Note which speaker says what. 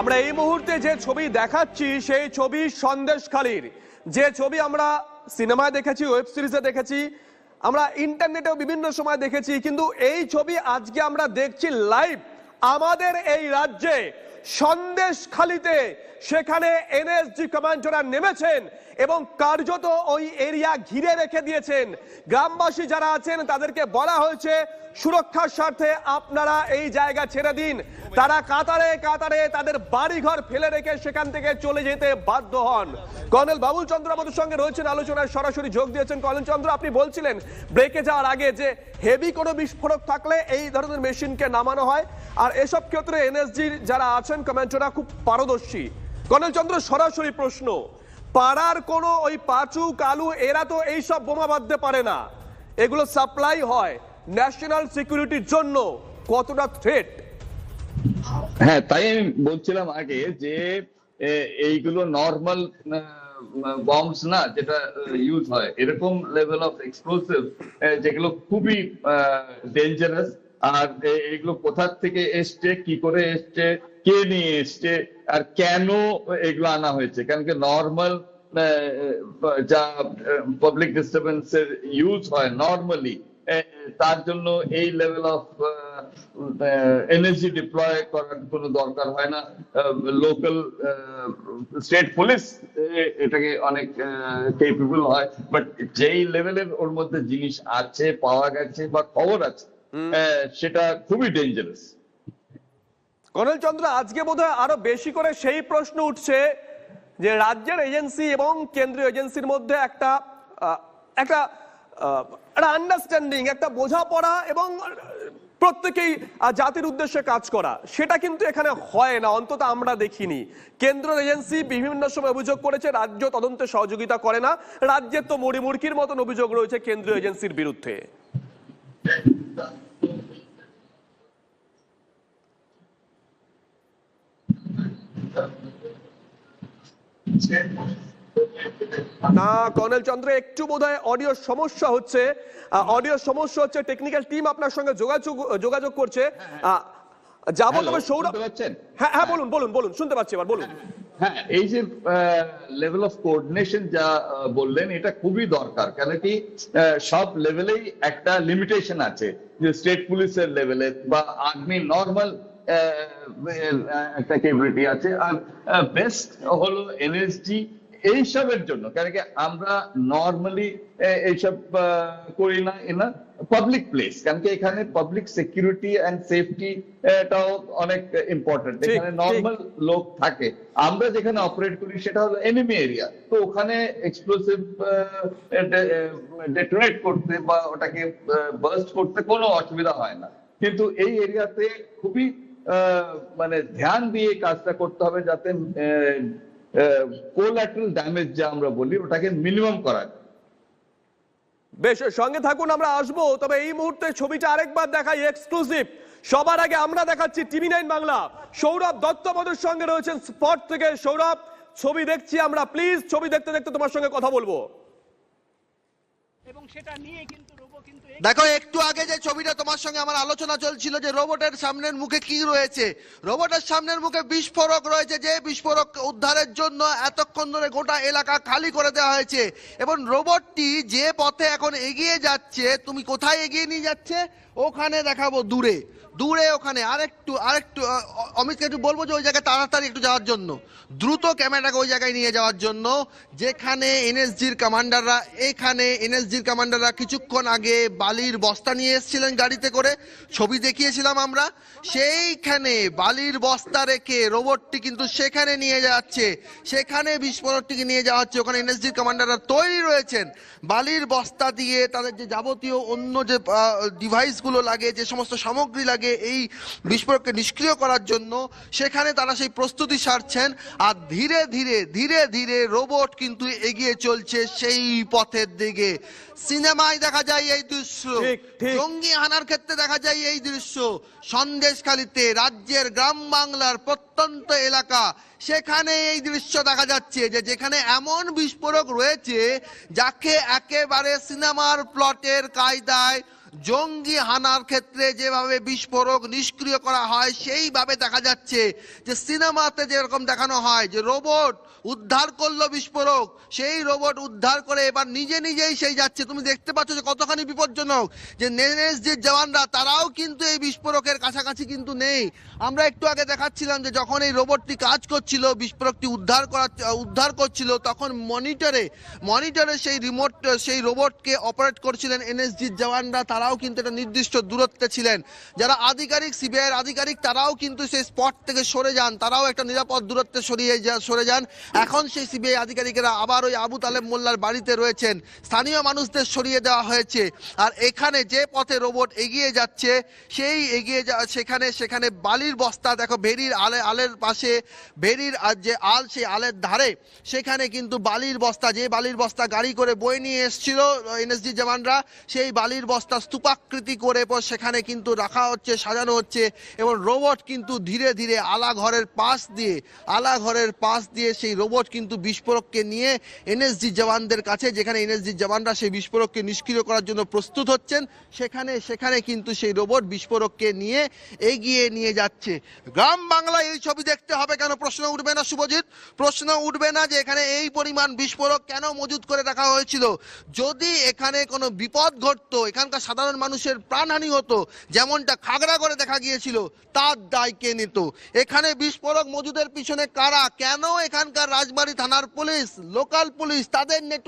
Speaker 1: আমরা এই মুহূর্তে যে ছবি দেখাচ্ছি, সেই ছবি সন্দেশখালীর। যে ছবি আমরা সিনেমায় দেখেছি ওয়েব সিরিজে দেখেছি, আমরা ইন্টারনেটেও বিভিন্ন সময় দেখেছি, কিন্তু এই ছবি আজকে আমরা দেখছি লাইভ আমাদের এই রাজ্যে। সন্দেশখালীতে সেখানে এনএসজি কমান্ডোরা নেমেছেন। এবং কার্যত ওই এরিয়া ঘিরে রেখে দিয়েছেন। গ্রামবাসী যারা আছেন, তাদেরকে বলা হয়েছে, সুরক্ষার স্বার্থে আপনারা এই জায়গা ছেড়ে দিন। তারা কাতারে কাতারে তাদের বাড়িঘর ফেলে রেখে সেখান থেকে চলে যেতে বাধ্য হন। কর্নেল বাবুল চন্দ্র আমাদের সঙ্গে রয়েছেন, আলোচনায় সরাসরি যোগ দিয়েছেন। কর্নেল চন্দ্র, আপনি বলছিলেন ব্রেকে যাওয়ার আগে যে হেভি কোনো বিস্ফোরক থাকলে এই ধরনের মেশিনকে নামানো হয়। আর এসব ক্ষেত্রে এনএসজির যারা আছেন কমেন্টরা খুব পারদর্শী। কর্নেল চন্দ্র, সরাসরি প্রশ্ন পাড়ার কোনো ওই পাঁচু, কালু, এরা তো এইসব বোমা বাঁধতে পারে না। এগুলো সাপ্লাই হয় ন্যাশনাল সিকিউরিটির জন্য। কতটা থ্রেট
Speaker 2: হ্যাঁ তাই আমি বলছিলাম আগে যে এইগুলো নর্মাল বম্বস না, যেটা ইউজ হয়। এরকম লেভেল অফ এক্সপ্লোসিভ যেগুলো খুবই ডেঞ্জারাস আর এগুলো কোথা থেকে এসছে, কি করে এসছে, কে নিয়ে এসছে, আর কেন এগুলো আনা হয়েছে? কারণ কি নর্মাল যা পাবলিক ডিস্টারবেন্সের ইউজ হয় নর্মালি তার জন্য এই লেভেল অফ এনার্জি ডিপ্লয় করার কোনো দরকার হয় না। লোকাল স্টেট পুলিশ এটাকে অনেক কেপেবল হয়। বাট যেই লেভেলের ওর মধ্যে জিনিস আছে, পাওয়া গেছে বা খবর আছে সেটা খুবই ডেঞ্জারাস
Speaker 1: কর্নেল চন্দ্র আজকে বোধহয় আরও বেশি করে সেই প্রশ্ন উঠছে যে রাজ্যের এজেন্সি এবং কেন্দ্রীয় এজেন্সির মধ্যে একটা একটা একটা আন্ডারস্ট্যান্ডিং একটা বোঝাপড়া এবং প্রত্যেকেই জাতির উদ্দেশ্যে কাজ করা। সেটা কিন্তু এখানে হয় না, অন্তত আমরা দেখিনি। কেন্দ্র এজেন্সি বিভিন্ন সময় অভিযোগ করেছে, রাজ্য তদন্তে সহযোগিতা করে না। রাজ্যের তো মুড়িমুড়কির মতন অভিযোগ রয়েছে কেন্দ্রীয় এজেন্সির বিরুদ্ধে। না কর্নেল চন্দ্র একটু বোধহয় অডিও সমস্যা হচ্ছে। অডিও সমস্যা হচ্ছে টেকনিক্যাল টিম আপনার সঙ্গে যোগাযোগ যোগাযোগ করছে। আহ, যাব তবে সৌরভ হ্যাঁ হ্যাঁ বলুন বলুন বলুন শুনতে পাচ্ছি এবার বলুন।
Speaker 2: হ্যাঁ এই যে লেভেল অফ কোঅর্ডিনেশন যা বললেন, এটা খুবই দরকার। কেন কি সব লেভেলেই একটা লিমিটেশন আছে যে স্টেট পুলিশের লেভেলে বা আর্মি নর্মাল একটা ক্যাপাবিলিটি আছে। আর বেস্ট হলো এনএসজি এইসবের জন্য কেন কি আমরা নর্মালি এইসব করি না এনা পাবলিক প্লেস কারণ কি এখানে পাবলিক সিকিউরিটি অ্যান্ড সেফটি এটাও অনেক ইম্পর্টেন্ট এখানে। নর্মাল লোক থাকে। আমরা যেখানে অপারেট করি সেটা হলো এনিমি এরিয়া তো ওখানে এক্সপ্লোসিভ ডেটোনেট করতে বা ওটাকে বার্স্ট করতে কোনো অসুবিধা হয় না। কিন্তু এই এরিয়াতে খুবই আহ, মানে ধ্যান দিয়ে কাজটা করতে হবে যাতে কোলাটারাল ড্যামেজ যা আমরা বলি, ওটাকে মিনিমাম করা
Speaker 1: বেশ, সঙ্গে থাকুন, আমরা আসব। তবে এই মুহূর্তে ছবিটা আরেকবার দেখাই এক্সক্লুসিভ সবার আগে আমরা দেখাচ্ছি টিভি নাইন বাংলা। সৌরভ দত্তপদের সঙ্গে রয়েছেন স্পট থেকে। সৌরভ, ছবি দেখছি আমরা। প্লিজ ছবি দেখতে দেখতে তোমার সঙ্গে কথা বলব।
Speaker 3: এবং সেটা নিয়ে
Speaker 4: দেখো, একটু আগে যে ছবিটা তোমার সঙ্গে আমার আলোচনা চলছিল যে রোবটের সামনের মুখে কি রয়েছে, রোবটের সামনের মুখে বিস্ফোরক রয়েছে, যে বিস্ফোরক উদ্ধারের জন্য এতক্ষণ ধরে গোটা এলাকা খালি করে দেওয়া হয়েছে। এবং রোবটটি যে পথে এখন এগিয়ে যাচ্ছে, তুমি কোথায় এগিয়ে নিয়ে যাচ্ছে? ওখানে দেখাবো দূরে। দূরে ওখানে, আরেকটু আরেকটু অমিতকে একটু বলব যে ওই জায়গায় তাড়াতাড়ি একটু যাওয়ার জন্য। দ্রুত ক্যামেরাটাকে ওই জায়গায় নিয়ে যাওয়ার জন্য, যেখানে এনএসজির কমান্ডাররা, এখানে এনএসজির কমান্ডাররা কিছুক্ষণ আগে বালির বস্তা নিয়ে এসেছিলেন গাড়িতে করে। ছবি দেখিয়েছিলাম আমরা। সেইখানে বালির বস্তা রেখে রোবটটি কিন্তু সেখানে নিয়ে যাচ্ছে। সেখানে বিস্ফোরকটিকে নিয়ে যাওয়া হচ্ছে। ওখানে এনএসজির কমান্ডাররা তৈরি রয়েছেন। বালির বস্তা দিয়ে তাদের যে যাবতীয় অন্য যে ডিভাইসগুলো লাগে, যে সমস্ত সামগ্রী লাগে এই বিস্ফোরককে নিষ্ক্রিয় করার জন্য সেখানে তারা সেই প্রস্তুতি সারছেন। আর ধীরে ধীরে ধীরে ধীরে রোবট কিন্তু এগিয়ে চলছে সেই পথের দিকে। সিনেমায় দেখা যায় এই দৃশ্য। জঙ্গি হানার ক্ষেত্রে দেখা যায় এই দৃশ্য। সন্দেশখালিতে রাজ্যের গ্রাম বাংলার প্রত্যন্ত এলাকা। সেখানে এই দৃশ্য দেখা যাচ্ছে যে যেখানে এমন বিস্ফোরক রয়েছে যাকে একেবারে সিনেমার প্লটের কায়দায় জঙ্গি হানার ক্ষেত্রে যেভাবে বিস্ফোরক নিষ্ক্রিয় করা হয়, সেইভাবে দেখা যাচ্ছে যে সিনেমাতে যেরকম দেখানো হয় যে রোবট উদ্ধার করল বিস্ফোরক, সেই রোবট উদ্ধার করে এবার নিজে নিজেই সেই যাচ্ছে। তুমি দেখতে পাচ্ছ যে কতখানি বিপজ্জনক যে নেনেস যে জওয়ানরা, তারাও কিন্তু এই বিস্ফোরকের কাছাকাছি কিন্তু নেই। আমরা একটু আগে দেখাচ্ছিলাম যে যখন এই রোবটটি কাজ করছিল, বিস্ফোরকটি উদ্ধার করা, উদ্ধার করছিল, তখন মনিটরে মনিটরে সেই রিমোট, সেই রোবটকে অপারেট করছিলেন এনএসজির জওয়ানরা তারাও কিন্তু একটা নির্দিষ্ট দূরত্বে ছিলেন। যারা আধিকারিক, সিবিআইয়ের আধিকারিক, তারাও কিন্তু সেই স্পট থেকে সরে যান। তারাও একটা নিরাপদ দূরত্বে সরিয়ে সরে যান। এখন সেই সিবিআই আধিকারিকেরা আবার ওই আবু তালেব মোল্লার বাড়িতে রয়েছেন। স্থানীয় মানুষদের সরিয়ে দেওয়া হয়েছে। আর এখানে যে পথে রোবট এগিয়ে যাচ্ছে, সেই এগিয়ে যা সেখানে সেখানে বালির বস্তা, দেখো ভেরির আলে আলের পাশে ভেরির যে আল, সেই আলের ধারে সেখানে কিন্তু বালির বস্তা, যে বালির বস্তা গাড়ি করে বয়ে নিয়ে এসেছিল, এনএসজি জওয়ানরা, সেই বালির বস্তা স্তূপাকৃতি করে পর সেখানে কিন্তু রাখা হচ্ছে, সাজানো হচ্ছে এবং রোবট কিন্তু ধীরে ধীরে আলা ঘরের পাশ দিয়ে, আলা ঘরের পাশ দিয়ে সেই রোবট কিন্তু বিস্ফোরককে নিয়ে এনএসজি জওয়ানদের কাছে, যেখানে এনএসজি জওয়ানরা সেই বিস্ফোরককে নিষ্ক্রিয় করার জন্য প্রস্তুত হচ্ছেন, সেখানে সেখানে কিন্তু সেই রোবট বিস্ফোরককে নিয়ে এগিয়ে নিয়ে যাচ্ছে। গ্রাম বাংলায় এই ছবি দেখতে হবে কেন? প্রশ্ন উঠবে না শুভজিৎ? প্রশ্ন উঠবে না যে এখানে এই পরিমাণ বিস্ফোরক কেন মজুত করে রাখা হয়েছিল? যদি এখানে কোনো বিপদ ঘটতো, এখানকার সাধারণ মানুষের প্রাণহানি হতো, যেমনটা খাগড়া করে দেখা গিয়েছিল, তার দায় কে নিত? এখানে বিস্ফোরক মজুদের পিছনে কারা? কেন এখানকার রাজবাড়ি থানার পুলিশ লোকাল পুলিশ, তাদের নেটওয়ার্ক